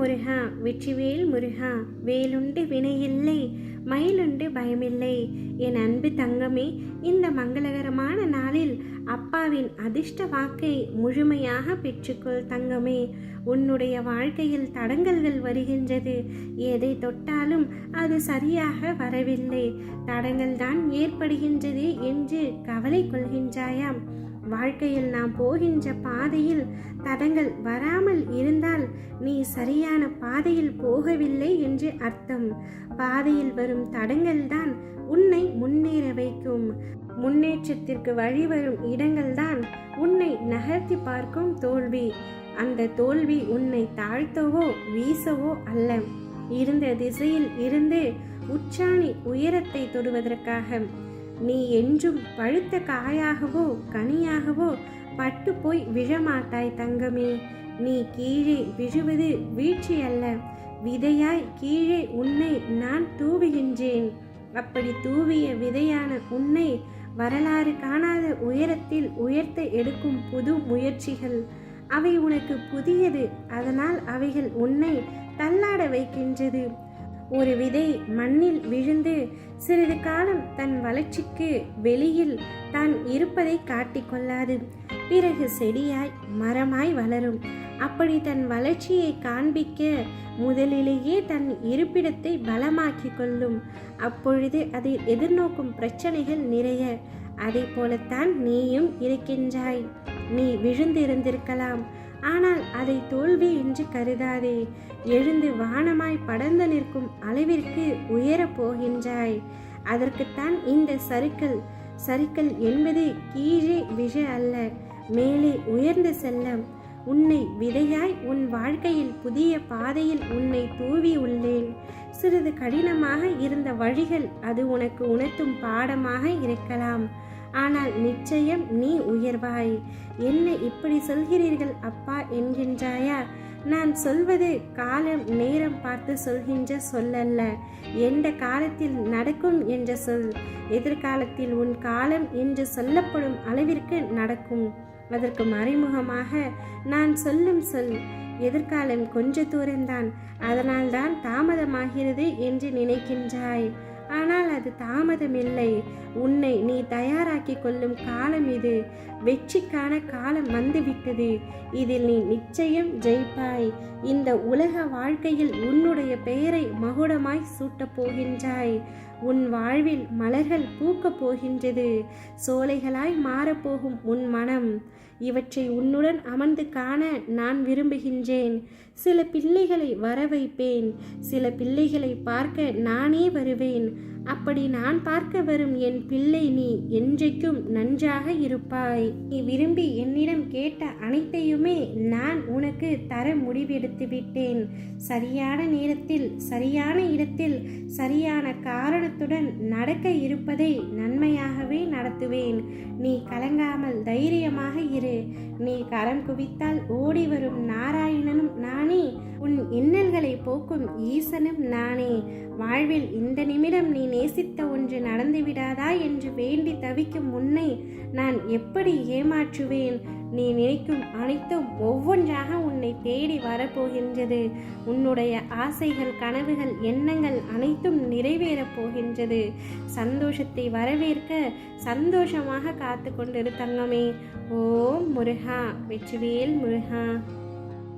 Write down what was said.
முருகா வெற்றிவேல் முருகா வேலுண்டு வினையில்லை மயிலுண்டு பயமில்லை. என் அன்பு தங்கமே இந்த மங்களகரமான நாளில் அப்பாவின் அதிர்ஷ்ட வாக்கை முழுமையாக பெற்றுக்கொள் தங்கமே. உன்னுடைய வாழ்க்கையில் தடங்கல்கள் வருகின்றது. எதை தொட்டாலும் அது சரியாக வரவில்லை. தடங்கள்தான் ஏற்படுகின்றது என்று கவலை கொள்கின்றாயாம். வாழ்க்கையில் நாம் போகின்ற பாதையில் தடங்கள் வராமல் இருந்தால் நீ சரியான பாதையில் போகவில்லை என்று அர்த்தம். பாதையில் வரும் தடங்கள் தான் உன்னை முன்னேற வைக்கும். முன்னேற்றத்திற்கு வழிவரும் இடங்கள்தான் உன்னை நகர்த்தி பார்க்கும் தோல்வி. அந்த தோல்வி உன்னை தாழ்த்தவோ வீசவோ அல்ல. இருந்த திசையில் இருந்து உச்சாணி உயரத்தை தொடுவதற்காக நீ என்றும் பழுத்த காயாகவோ கனியாகவோ பட்டு போய் விழமாட்டாய் தங்கமே. நீ கீழே விழுவது வீழ்ச்சி அல்ல விதையாய் கீழே உன்னை நான் தூவுகின்றேன். அப்படி தூவிய விதையான உன்னை வரலாறு காணாத உயரத்தில் உயர்த்த எடுக்கும் புது முயற்சிகள். அவை உனக்கு புதியது அதனால் அவைகள் உன்னை தள்ளாட வைக்கின்றது. ஒரு விதை மண்ணில் விழுந்து சிறிது காலம் தன் வளர்ச்சிக்கு வெளியில் தான் இருப்பதை காட்டிக்கொள்ளாது பிறகு செடியாய் மரமாய் வளரும். அப்படி தன் வளர்ச்சியை காண்பிக்க முதலிலேயே தன் இருப்பிடத்தை பலமாக்கிக் கொள்ளும். அப்பொழுது அதை எதிர்நோக்கும் பிரச்சனைகள் நிறைய. அதை போலத்தான் நீயும் இருக்கின்றாய். நீ விழுந்திருந்திருக்கலாம். ஆனால் அதை தோல்வி என்று கருதாதே. எழுந்து வானமாய் படர்ந்து நிற்கும் அளவிற்கு உயரப் போகின்றாய். அதற்குத்தான் இந்த சறுக்கல் சறுக்கல் என்பது கீழே விழ அல்ல மேலே உயர்ந்து செல்ல. உன்னை விதையாய் உன் வாழ்க்கையில் புதிய பாதையில் உன்னை தூவி உள்ளேன். சிறிது கடினமாக இருந்த வழிகள் அது உனக்கு உணர்த்தும் பாடமாக இருக்கலாம். ஆனால் நிச்சயம் நீ உயர்வாய். என்ன இப்படி சொல்கிறீர்கள் அப்பா என்கின்றாயா? நான் சொல்வது காலம் நேரம் பார்த்து சொல்கின்ற சொல்லல்ல. எந்த காலத்தில் நடக்கும் என்ற சொல். எதிர்காலத்தில் உன் காலம் என்று சொல்லப்படும் அளவிற்கு நடக்கும். அதற்கு மறைமுகமாக நான் சொல்லும் சொல். எதிர்காலம் கொஞ்ச தூரம்தான். அதனால்தான் தாமதமாகிறது என்று நினைக்கின்றாய். ஆனால் அது தாமதமில்லை. உன்னை நீ தயாராக்கி கொள்ளும் காலம் இது. வெற்றிக்கான காலம் வந்துவிட்டது. இதில் நீ நிச்சயம் ஜெயிப்பாய். இந்த உலக வாழ்க்கையில் உன்னுடைய பெயரை மகுடமாய் சூட்டப் போகின்றாய். உன் வாழ்வில் மலர்கள் பூக்கப் போகின்றது. சோலைகளாய் மாறப்போகும் உன் மனம். இவற்றை உன்னுடன் அமர்ந்து காண நான் விரும்புகின்றேன். சில பிள்ளைகளை வர வைப்பேன் சில பிள்ளைகளை பார்க்க நானே வருவேன். அப்படி நான் பார்க்க வரும் என் பிள்ளை நீ என்றைக்கும் நன்றாக இருப்பாய். நீ விரும்பி என்னிடம் கேட்ட அனைத்தையுமே நான் உனக்கு தர முடிவெடுத்து விட்டேன். சரியான நேரத்தில் சரியான இடத்தில் சரியான காரணத்துடன் நடக்க இருப்பதை நன்மையாகவே நடத்துவேன். நீ கலங்காமல் தைரியமாக இரு. நீ கரம் குவித்தால் ஓடி வரும் நாராயணனும் நானே போக்கும் ஈசனும் நானே. வாழ்வில் இந்த நிமிடம் நீ நேசித்த ஒன்று நடந்துவிடாதா என்று வேண்டி தவிக்கும் உன்னை நான் எப்படி ஏமாற்றுவேன்? நீ நினைக்கும் அனைத்தும் ஒவ்வொன்றாக உன்னை தேடி வரப்போகின்றது. உன்னுடைய ஆசைகள் கனவுகள் எண்ணங்கள் அனைத்தும் நிறைவேறப் போகின்றது. சந்தோஷத்தை வரவேற்க சந்தோஷமாக காத்து கொண்டிரு தங்கமே. ஓம் முருகா வெற்றிவேல் முருகா.